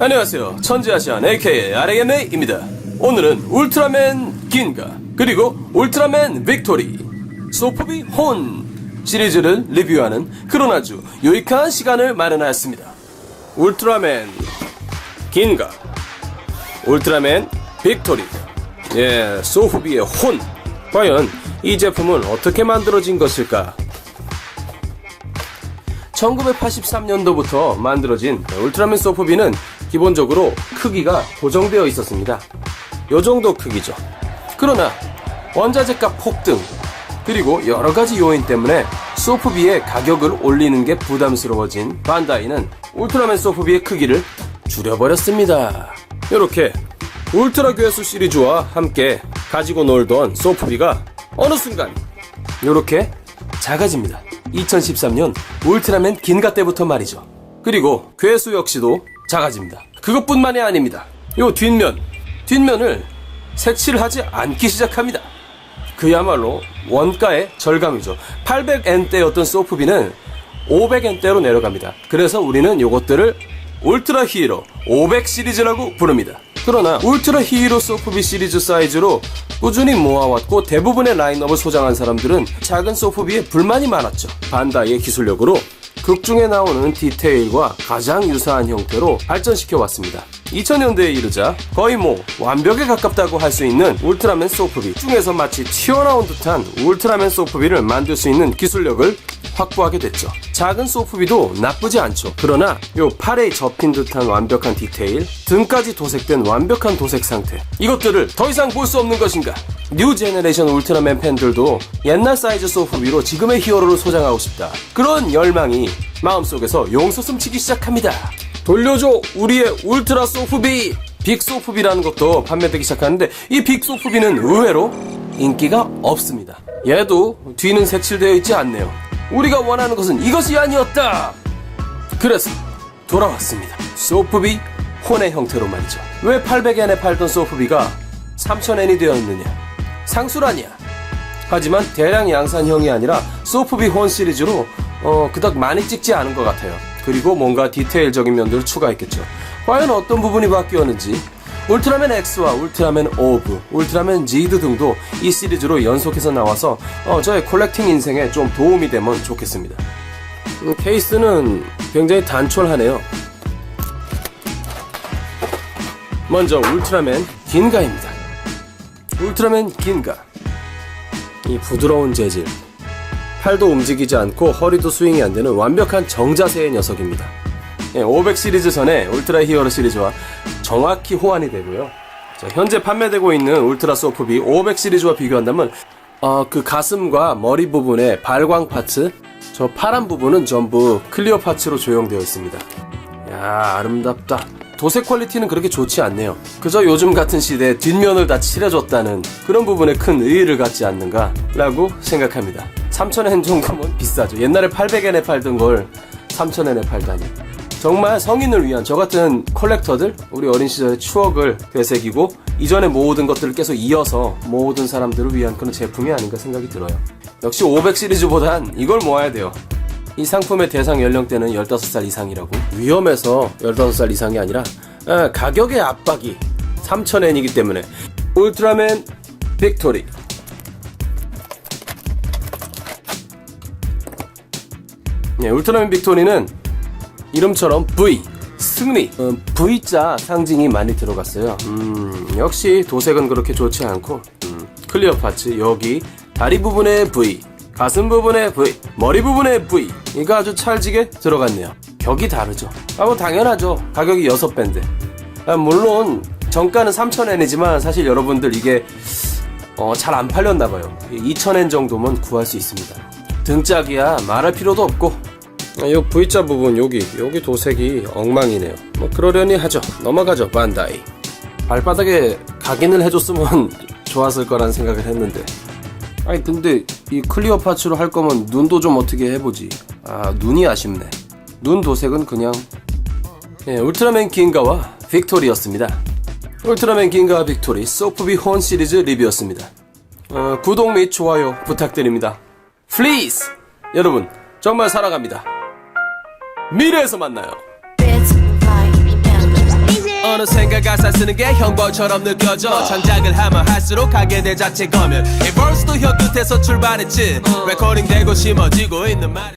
안녕하세요. 천지아시안 AKA RAMA입니다. 오늘은 울트라맨 긴가 그리고 울트라맨 빅토리 소프비 혼 시리즈를 리뷰하는 그런 아주 유익한 시간을 마련하였습니다. 울트라맨 긴가 울트라맨 빅토리 예, 소프비의 혼 과연 이 제품은 어떻게 만들어진 것일까? 1983년도부터 만들어진 울트라맨 소프비는 기본적으로 크기가 고정되어 있었습니다. 요 정도 크기죠. 그러나 원자재값 폭등 그리고 여러 가지 요인 때문에 소프비의 가격을 올리는 게 부담스러워진 반다이는 울트라맨 소프비의 크기를 줄여버렸습니다. 이렇게 울트라 괴수 시리즈와 함께 가지고 놀던 소프비가 어느 순간 이렇게 작아집니다. 2013년 울트라맨 긴가 때부터 말이죠. 그리고 괴수 역시도 작아집니다. 그것뿐만이 아닙니다. 요 뒷면, 뒷면을 색칠하지 않기 시작합니다. 그야말로 원가의 절감이죠. 800엔대였던 소프비는 500엔대로 내려갑니다. 그래서 우리는 요것들을 울트라 히어로 500 시리즈라고 부릅니다. 그러나 울트라 히어로 소프비 시리즈 사이즈로 꾸준히 모아왔고 대부분의 라인업을 소장한 사람들은 작은 소프비에 불만이 많았죠. 반다이의 기술력으로 극 중에 나오는 디테일과 가장 유사한 형태로 발전시켜 왔습니다. 2000년대에 이르자 거의 뭐 완벽에 가깝다고 할 수 있는 울트라맨 소프비 중에서 마치 튀어나온 듯한 울트라맨 소프비를 만들 수 있는 기술력을 확보하게 됐죠. 작은 소프비도 나쁘지 않죠. 그러나 요 팔에 접힌 듯한 완벽한 디테일, 등까지 도색된 완벽한 도색 상태. 이것들을 더 이상 볼 수 없는 것인가? 뉴 제너레이션 울트라맨 팬들도 옛날 사이즈 소프비로 지금의 히어로를 소장하고 싶다. 그런 열망이 마음속에서 용솟음치기 시작합니다. 돌려줘 우리의 울트라 소프비! 빅 소프비라는 것도 판매되기 시작하는데 이 빅 소프비는 의외로 인기가 없습니다. 얘도 뒤는 색칠되어 있지 않네요. 우리가 원하는 것은 이것이 아니었다. 그래서 돌아왔습니다. 소프비 혼의 형태로 말이죠. 왜 800엔에 팔던 소프비가 3000엔이 되었느냐? 상술아니야. 하지만 대량 양산형이 아니라 소프비 혼 시리즈로 어, 그닥 많이 찍지 않은 것 같아요. 그리고 뭔가 디테일적인 면들을 추가했겠죠. 과연 어떤 부분이 바뀌었는지 울트라맨 X와 울트라맨 오브, 울트라맨 지드 등도 이 시리즈로 연속해서 나와서 어, 저의 콜렉팅 인생에 좀 도움이 되면 좋겠습니다. 음, 케이스는 굉장히 단촐하네요. 먼저 울트라맨 긴가입니다. 울트라맨 긴가. 이 부드러운 재질. 팔도 움직이지 않고 허리도 스윙이 안 되는 완벽한 정자세의 녀석입니다. 500 시리즈 전에 울트라 히어로 시리즈와 정확히 호환이 되고요. 자, 현재 판매되고 있는 울트라 소프비 500 시리즈와 비교한다면 어, 그 가슴과 머리 부분의 발광 파츠, 저 파란 부분은 전부 클리어 파츠로 조형되어 있습니다. 야 아름답다. 도색 퀄리티는 그렇게 좋지 않네요. 그저 요즘 같은 시대에 뒷면을 다 칠해줬다는 그런 부분에 큰 의의를 갖지 않는가 라고 생각합니다. 3,000엔 정도면 비싸죠. 옛날에 800엔에 팔던 걸 3,000엔에 팔다니. 정말 성인을 위한 저 같은 컬렉터들, 우리 어린 시절의 추억을 되새기고 이전에 모든 것들을 계속 이어서 모든 사람들을 위한 그런 제품이 아닌가 생각이 들어요. 역시 500 시리즈보단 이걸 모아야 돼요. 이 상품의 대상 연령대는 15살 이상이라고 위험해서 15살 이상이 아니라 아, 가격의 압박이 3,000엔이기 때문에 울트라맨 빅토리 예, 울트라맨 빅토리는 이름처럼 V 승리 어, V자 상징이 많이 들어갔어요 음, 역시 도색은 그렇게 좋지 않고 음, 클리어 파츠 여기 다리 부분에 V 가슴 부분에 V, 머리 부분에 V. 이거 아주 찰지게 들어갔네요. 격이 다르죠. 아, 뭐 당연하죠. 가격이 6배인데. 아, 물론 정가는 3,000엔이지만 사실 여러분들 이게 어, 잘 안 팔렸나봐요. 2,000엔 정도면 구할 수 있습니다. 등짝이야 말할 필요도 없고 아, 요 V자 부분 여기 여기 도색이 엉망이네요. 뭐 그러려니 하죠. 넘어가죠 반다이. 발바닥에 각인을 해줬으면 좋았을 거란 생각을 했는데. 아니 근데 이 클리어 파츠로 할 거면 눈도 좀 어떻게 해보지? 아 눈이 아쉽네. 눈 도색은 그냥 예, 울트라맨 긴가와 빅토리였습니다. 울트라맨 긴가와 빅토리 소프비 혼 시리즈 리뷰였습니다. 어, 구독 및 좋아요 부탁드립니다. 플리즈! 여러분 정말 사랑합니다 미래에서 만나요. 어느샌가 가사 쓰는 게 형벌처럼 느껴져. 창작을 하면 할수록 가게 될 자체 거면 이 벌스도 혀 끝에서 출발했지. 레코딩 되고 심어지고 있는 말